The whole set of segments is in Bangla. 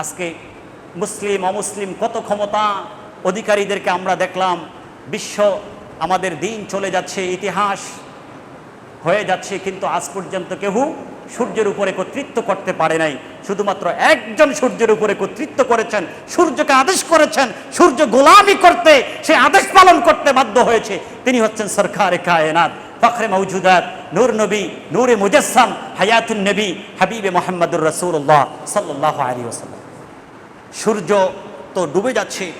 আজকে মুসলিম, অমুসলিম কত ক্ষমতা অধিকারীদেরকে আমরা দেখলাম, বিশ্ব আমাদের দিন চলে যাচ্ছে, ইতিহাস হয়ে যাচ্ছে, কিন্তু আজ পর্যন্ত কেউ সূর্যের উপরে কর্তৃত্ব করতে পারে নাই। শুধুমাত্র একজন সূর্যের উপরে কর্তৃত্ব করেছেন, সূর্যকে আদেশ করেছেন, সূর্য গোলামি করতে, সে আদেশ পালন করতে বাধ্য হয়েছে। তিনি হচ্ছেন সরকারে কায়নাত, ফখরে মৌজুদাত নূর নবী, নূরে মুজাসসাম, হায়াতুন নবী, হাবিবে মোহাম্মদুর রসুল্লাহ সাল্লাহ আলী ওসাল্লাম সূর্য তো ডুবে যাচ্ছে।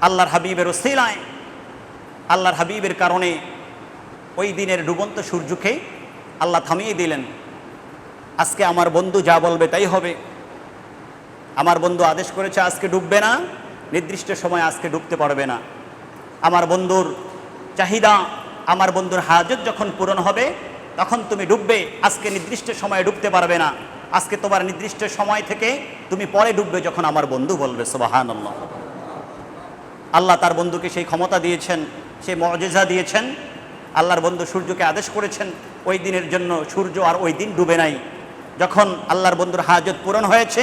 আল্লাহর হাবিবের ওসিলায়, আল্লাহর হাবিবের কারণে ওই দিনের ডুবন্ত সূর্যকে আল্লাহ থামিয়ে দিলেন। আজকে আমার বন্ধু যা বলবে তাই হবে। আমার বন্ধু আদেশ করেছে আজকে ডুববে না, নির্দিষ্ট সময় আজকে ডুবতে পারবে না। আমার বন্ধুর চাহিদা, আমার বন্ধুর হাজত যখন পূরণ হবে, তখন তুমি ডুববে, আজকে নির্দিষ্ট সময়ে ডুবতে পারবে না। আজকে তোমার নির্দিষ্ট সময় থেকে তুমি পরে ডুববে যখন আমার বন্ধু বলবে সোবাহান আল্লাহ তার বন্ধুকে সেই ক্ষমতা দিয়েছেন, সেই মজেজা দিয়েছেন। আল্লাহর বন্ধু সূর্যকে আদেশ করেছেন, ওই দিনের জন্য সূর্য আর ওই দিন ডুবে নাই। যখন আল্লাহর বন্ধুর হাজত পূরণ হয়েছে,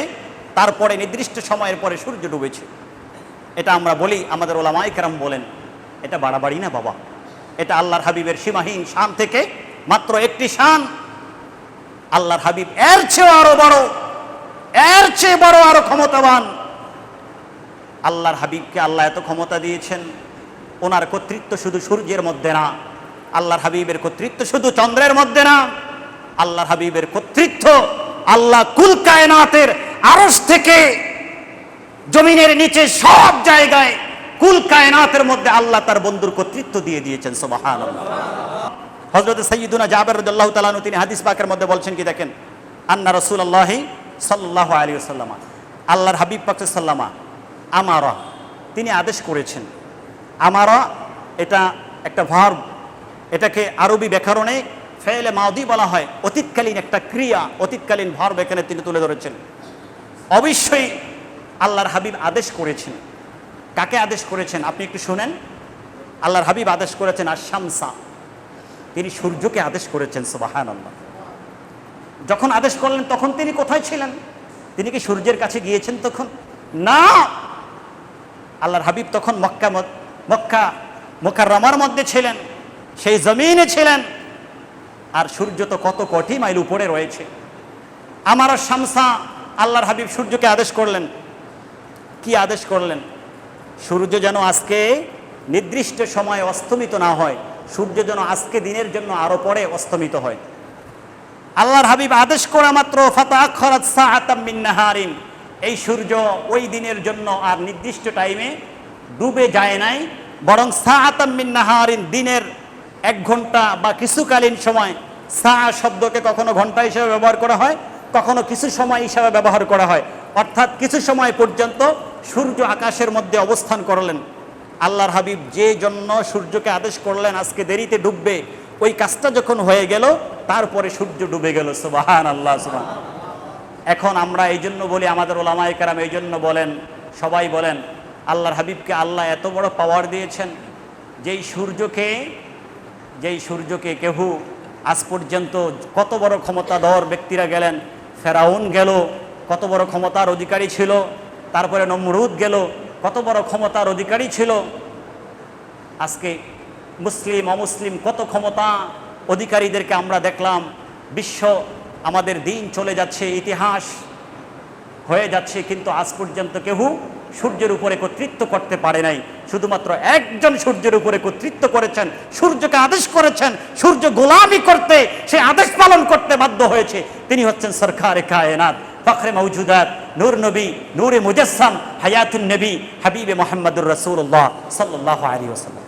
তারপরে নির্দিষ্ট সময়ের পরে সূর্য ডুবেছে। এটা আমরা বলি, আমাদের ওলামাই কেরাম বলেন, এটা বাড়াবাড়ি না বাবা? এটা আল্লাহর হাবিবের সীমাহীন শান থেকে মাত্র একটি শান আল্লাহর হাবিব এর চেয়েও আরও বড়, এর চেয়ে বড় আরও ক্ষমতাবান। আল্লাহর হাবিবকে আল্লাহ এত ক্ষমতা দিয়েছেন, ওনার কর্তৃত্ব শুধু সূর্যের মধ্যে না, আল্লাহর হাবিবের কর্তৃত্ব শুধু চন্দ্রের মধ্যে না, আল্লাহর হাবিবের কর্তৃত্ব আল্লাহ কুল কায়নাতের আরস থেকে জমিনের নিচে সব জায়গায় কুল কায়নাতের মধ্যে আল্লাহ তার বন্ধুর কর্তৃত্ব দিয়ে দিয়েছেন সোবাহান হজরত সৈয়দুনা জাবের রদুল্লাহ তালানু তিনি হাদিস পাকের মধ্যে বলছেন কি দেখেন? আন্না রসুল আল্লাহি সাল্লাহ আলী সাল্লামা আল্লাহর হাবিব পাক সাল্লামা আমারা, তিনি আদেশ করেছেন। আমারা এটা একটা ভার্ব এটাকে আরবি ব্যাকরণে ফেলে মাউদি বলা হয়, অতীতকালীন একটা ক্রিয়া, অতীতকালীন ভার্ব এখানে তিনি তুলে ধরেছেন। অবশ্যই আল্লাহর হাবিব আদেশ করেছেন। কাকে আদেশ করেছেন? আপনি একটু শুনেন। আল্লাহর হাবিব আদেশ করেছেন আর শামসা তিনি সূর্যকে আদেশ করেছেন সুবাহান আল্লাহ যখন আদেশ করলেন, তখন তিনি কোথায় ছিলেন? তিনি কি সূর্যের কাছে গিয়েছেন তখন? না! আল্লাহর হাবিব তখন মক্কা মক্কা মোকাররমার মধ্যে ছিলেন, সেই জমিনে ছিলেন। আর সূর্য তো কত কোটি মাইল উপরে রয়েছে। আমার শামসা, আল্লাহর হাবিব সূর্যকে আদেশ করলেন। কি আদেশ করলেন? সূর্য যেন আজকে নির্দিষ্ট সময়ে অস্তমিত না হয় সূর্য যেন আজকে দিনের জন্য আরও পরে অস্তমিত হয়। আল্লাহর হাবিব আদেশ করা মাত্র নাহারিন। এই সূর্য ওই দিনের জন্য আর নির্দিষ্ট টাইমে ডুবে যায় নাই, বরং সাআতাম মিন নাহারিন, দিনের এক ঘণ্টা বা কিছুকালীন সময়। সা শব্দকে কখনো ঘণ্টা হিসেবে ব্যবহার করা হয়, কখনো কিছু সময় হিসাবে ব্যবহার করা হয়। অর্থাৎ কিছু সময় পর্যন্ত সূর্য আকাশের মধ্যে অবস্থান করলেন। আল্লাহর হাবিব যে জন্য সূর্যকে আদেশ করলেন, আজকে দেরিতে ডুববে, ওই কাজটা যখন হয়ে গেল, তারপরে সূর্য ডুবে গেল সুবাহান। আল্লাহ সুবাহ এখন আমরা এই জন্য বলি, আমাদের ওলামাই কারাম এই জন্য বলেন, সবাই বলেন, আল্লাহর হাবিবকে আল্লাহ এত বড় পাওয়ার দিয়েছেন, যেই সূর্যকে যেই সূর্যকে কেহু আজ পর্যন্ত কত বড় ক্ষমতাধর ব্যক্তিরা গেলেন, ফেরাউন গেল, কত বড় ক্ষমতার অধিকারী ছিল, তারপরে নমরুদ গেল কত বড় ক্ষমতার অধিকারী ছিল? আজকে মুসলিম, অমুসলিম কত ক্ষমতা অধিকারীদেরকে আমরা দেখলাম। বিশ্ব আমাদের দিন চলে যাচ্ছে, ইতিহাস হয়ে যাচ্ছে, কিন্তু আজ পর্যন্ত কেউ সূর্যের উপরে কর্তৃত্ব করতে পারে নাই। শুধুমাত্র একজন সূর্যের উপরে কর্তৃত্ব করেছেন, সূর্যকে আদেশ করেছেন, সূর্য গোলামি করতে, সে আদেশ পালন করতে বাধ্য হয়েছে। তিনি হচ্ছেন সরকার কায়নাত, ফখরে মৌজুদাত। নূর নবী নূরে মুজাসসাম হায়াতুন নবী হাবিবে মোহাম্মদুর রসুল্লাহ সাল্লাহ আলী ওসাল্লাম